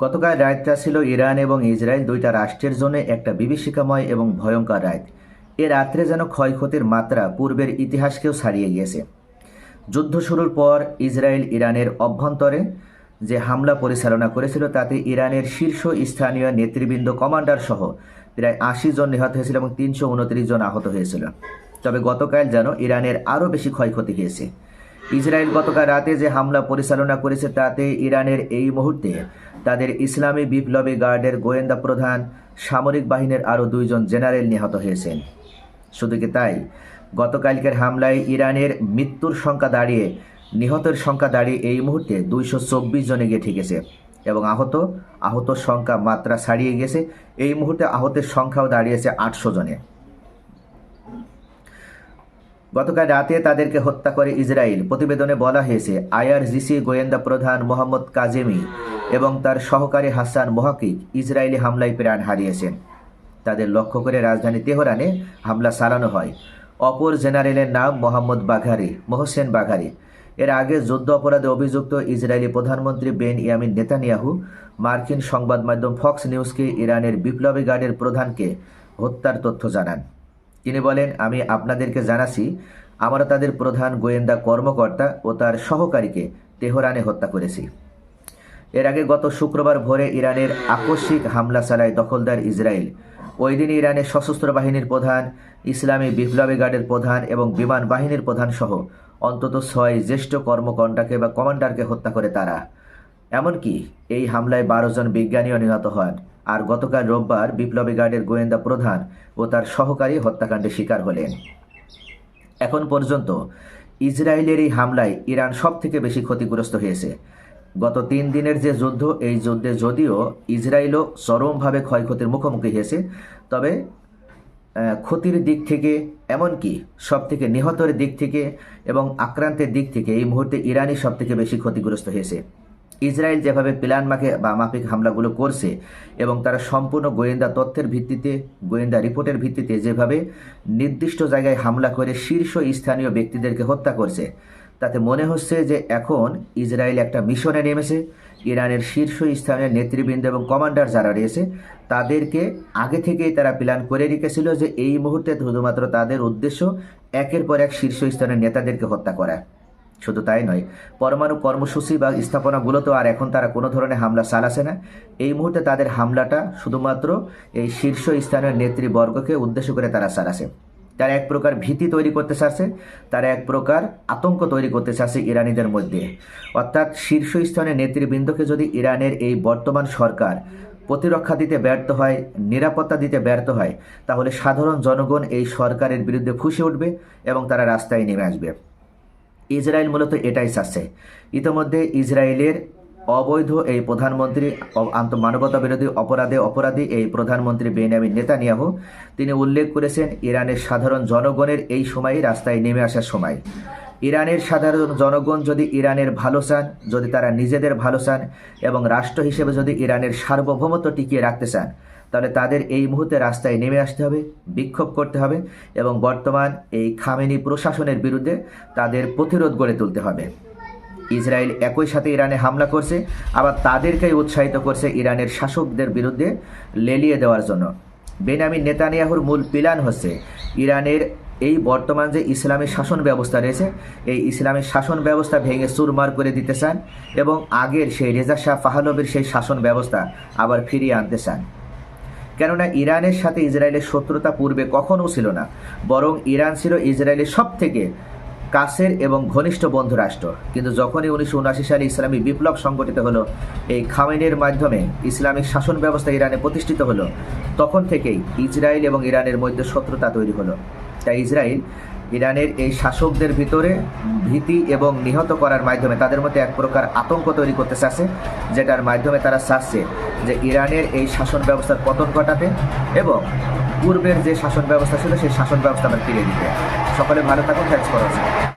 গতকাল রাতটা ছিল ইরান এবং ইসরায়েল দুইটা রাষ্ট্রের জন্য একটা বিভীষিকাময় এবং ভয়ঙ্কর রাত। এ রাত্রে যেন ক্ষয়ক্ষতির মাত্রা পূর্বের ইতিহাসকেও ছাড়িয়ে গিয়েছে। যুদ্ধ শুরুর পর ইসরায়েল ইরানের অভ্যন্তরে যে হামলা পরিচালনা করেছিল, তাতে ইরানের শীর্ষ স্থানীয় নেতৃবৃন্দ, কমান্ডার সহ প্রায় আশি জন নিহত হয়েছিল এবং তিনশো উনত্রিশ জন আহত হয়েছিল। তবে গতকাল যেন ইরানের আরও বেশি ক্ষয়ক্ষতি হয়েছে। ইসরায়েল গতকাল রাতে যে হামলা পরিচালনা করেছে তাতে ইরানের এই মুহূর্তে তাদের ইসলামী বিপ্লবী গার্ডের গোয়েন্দা প্রধান, সামরিক বাহিনীর আরও দুইজন জেনারেল নিহত হয়েছেন। শুধু কি তাই, গতকালকের হামলায় ইরানের মৃত্যুর সংখ্যা দাঁড়িয়ে, নিহতের সংখ্যা দাঁড়িয়ে এই মুহূর্তে দুইশো চব্বিশ জনে গিয়ে ঠেকেছে এবং আহত, আহতর সংখ্যা মাত্রা ছাড়িয়ে গেছে। এই মুহূর্তে আহতের সংখ্যাও দাঁড়িয়েছে আটশো জনে। গতকাল রাতে তাদেরকে হত্যা করে ইসরায়েল। প্রতিবেদনে বলা হয়েছে, আইআরজিসি গোয়েন্দা প্রধান মোহাম্মদ কাজেমি এবং তার সহকারী হাসান মোহাকিক ইসরায়েলি হামলায় প্রাণ হারিয়েছেন। তাদের লক্ষ্য করে রাজধানী তেহরানে হামলা চালানো হয়। অপর জেনারেলের নাম মোহাম্মদ বাঘারি, মোহসেন বাঘারি। এর আগে যুদ্ধ অপরাধে অভিযুক্ত ইসরায়েলি প্রধানমন্ত্রী বেন ইয়ামিন নেতানিয়াহু মার্কিন সংবাদ মাধ্যম ফক্স নিউজকে ইরানের বিপ্লবী গার্ডের প্রধানকে হত্যার তথ্য জানান। তিনি বলেন, আমি আপনাদেরকে জানাচ্ছি, আমরা তাদের প্রধান গোয়েন্দা কর্মকর্তা ও তার সহকারীকে তেহরানে হত্যা করেছি। এর আগে গত শুক্রবার ভোরে ইরানের আকস্মিক হামলা চালায় দখলদার ইসরায়েল। ওই দিন ইরানের সশস্ত্র বাহিনীর প্রধান, ইসলামী বিপ্লবী গার্ডের প্রধান এবং বিমান বাহিনীর প্রধান সহ অন্তত ছয় জ্যেষ্ঠ কর্মকর্তাকে বা কমান্ডারকে হত্যা করে তারা। এমনকি এই হামলায় বারো জন বিজ্ঞানীও নিহত হন। আর গতকাল রোববার বিপ্লবী গার্ডের গোয়েন্দা প্রধান ও তার সহকারী হত্যাকাণ্ডের শিকার হলেন। এখন পর্যন্ত ইসরায়েলের এই হামলায় ইরান সব থেকে বেশি ক্ষতিগ্রস্ত হয়েছে। গত তিন দিনের যে যুদ্ধ, এই যুদ্ধে যদিও ইসরায়েলও চরমভাবে ক্ষয়ক্ষতির মুখোমুখি হয়েছে, তবে ক্ষতির দিক থেকে এমনকি সব থেকে নিহতের দিক থেকে এবং আক্রান্তের দিক থেকে এই মুহূর্তে ইরানই সব থেকে বেশি ক্ষতিগ্রস্ত হয়েছে। ইসরায়েল যেভাবে প্ল্যান মাকে বা মাফিক হামলাগুলো করছে এবং তারা সম্পূর্ণ গোয়েন্দা তথ্যের ভিত্তিতে, গোয়েন্দা রিপোর্টের ভিত্তিতে যেভাবে নির্দিষ্ট জায়গায় হামলা করে শীর্ষ স্থানীয় ব্যক্তিদেরকে হত্যা করছে, তাতে মনে হচ্ছে যে এখন ইসরায়েল একটা মিশনে নেমেছে। ইরানের শীর্ষ স্থানীয় নেতৃবৃন্দ এবং কমান্ডার যারা রয়েছে, তাদেরকে আগে থেকেই তারা প্ল্যান করে রেখেছিল যে এই মুহূর্তে শুধুমাত্র তাদের উদ্দেশ্য একের পর এক শীর্ষ স্থানীয় নেতাদেরকে হত্যা করা। শুধু তাই নয়, পরমাণু কর্মসূচি বা স্থাপনাগুলো তো আর এখন তারা কোনো ধরনের হামলা চালাচ্ছে না। এই মুহূর্তে তাদের হামলাটা শুধুমাত্র এই শীর্ষ স্থানীয় নেতৃবর্গকে উদ্দেশ্য করে তারা চালাছে তারা এক প্রকার ভীতি তৈরি করতে চাচ্ছে, তারা এক প্রকার আতঙ্ক তৈরি করতে চাচ্ছে ইরানিদের মধ্যে। অর্থাৎ শীর্ষস্থানীয় নেতৃবৃন্দকে যদি ইরানের এই বর্তমান সরকার প্রতিরক্ষা দিতে ব্যর্থ হয়, নিরাপত্তা দিতে ব্যর্থ হয়, তাহলে সাধারণ জনগণ এই সরকারের বিরুদ্ধে ফুসে উঠবে এবং তারা রাস্তায় নেমে আসবে। ইসরায়েল মূলত এটাই চাচ্ছে। ইতিমধ্যে ইসরায়েলের অবৈধ এই প্রধানমন্ত্রী আন্তঃমানবতা বিরোধী অপরাধে অপরাধী এই প্রধানমন্ত্রী বেনিয়ামিন নেতানিয়াহু। তিনি উল্লেখ করেছেন, ইরানের সাধারণ জনগণের এই সময়ই রাস্তায় নেমে আসার সময়। ইরানের সাধারণ জনগণ যদি ইরানের ভালো চান, যদি তারা নিজেদের ভালো চান এবং রাষ্ট্র হিসেবে যদি ইরানের সার্বভৌমত্ব টিকিয়ে রাখতে চান, তাহলে তাদের এই মুহূর্তে রাস্তায় নেমে আসতে হবে, বিক্ষোভ করতে হবে এবং বর্তমান এই খামেনি প্রশাসনের বিরুদ্ধে তাদের প্রতিরোধ গড়ে তুলতে হবে। ইসরায়েল একই সাথে ইরানে হামলা করছে, আবার তাদেরকেই উৎসাহিত করছে ইরানের শাসকদের বিরুদ্ধে লেলিয়ে দেওয়ার জন্য। বেনামি নেতানিয়াহুর মূল প্ল্যান হচ্ছে ইরানের এই বর্তমান যে ইসলামী শাসন ব্যবস্থা রয়েছে, এই ইসলামী শাসন ব্যবস্থা ভেঙে চুরমার করে দিতে চান এবং আগের সেই রেজা শাহ পাহলবের সেই শাসন ব্যবস্থা আবার ফিরিয়ে আনতে চান। কেননা ইরানের সাথে ইসরায়েলের শত্রুতা পূর্বে কখনও ছিল না, বরং ইরান ছিল ইসরায়েলের সব থেকে কাছের এবং ঘনিষ্ঠ বন্ধু রাষ্ট্র। কিন্তু যখনই উনিশশো উনআশি সালে ইসলামী বিপ্লব সংগঠিত হলো, এই খামেনের মাধ্যমে ইসলামিক শাসন ব্যবস্থা ইরানে প্রতিষ্ঠিত হলো, তখন থেকেই ইসরায়েল এবং ইরানের মধ্যে শত্রুতা তৈরি হলো। তাই ইসরায়েল ইরানের এই শাসকদের ভিতরে ভীতি এবং নিহত করার মাধ্যমে তাদের মধ্যে এক প্রকার আতঙ্ক তৈরি করতে চাচ্ছে যেটার মাধ্যমে তারা চাচ্ছে যে ইরানের এই শাসন ব্যবস্থার পতন ঘটাতে এবং পূর্বের যে শাসন ব্যবস্থা ছিল সেই শাসন ব্যবস্থা আমরা ফিরিয়ে দিতে। সকলে ভালো থাকুন থ্যাংকস করা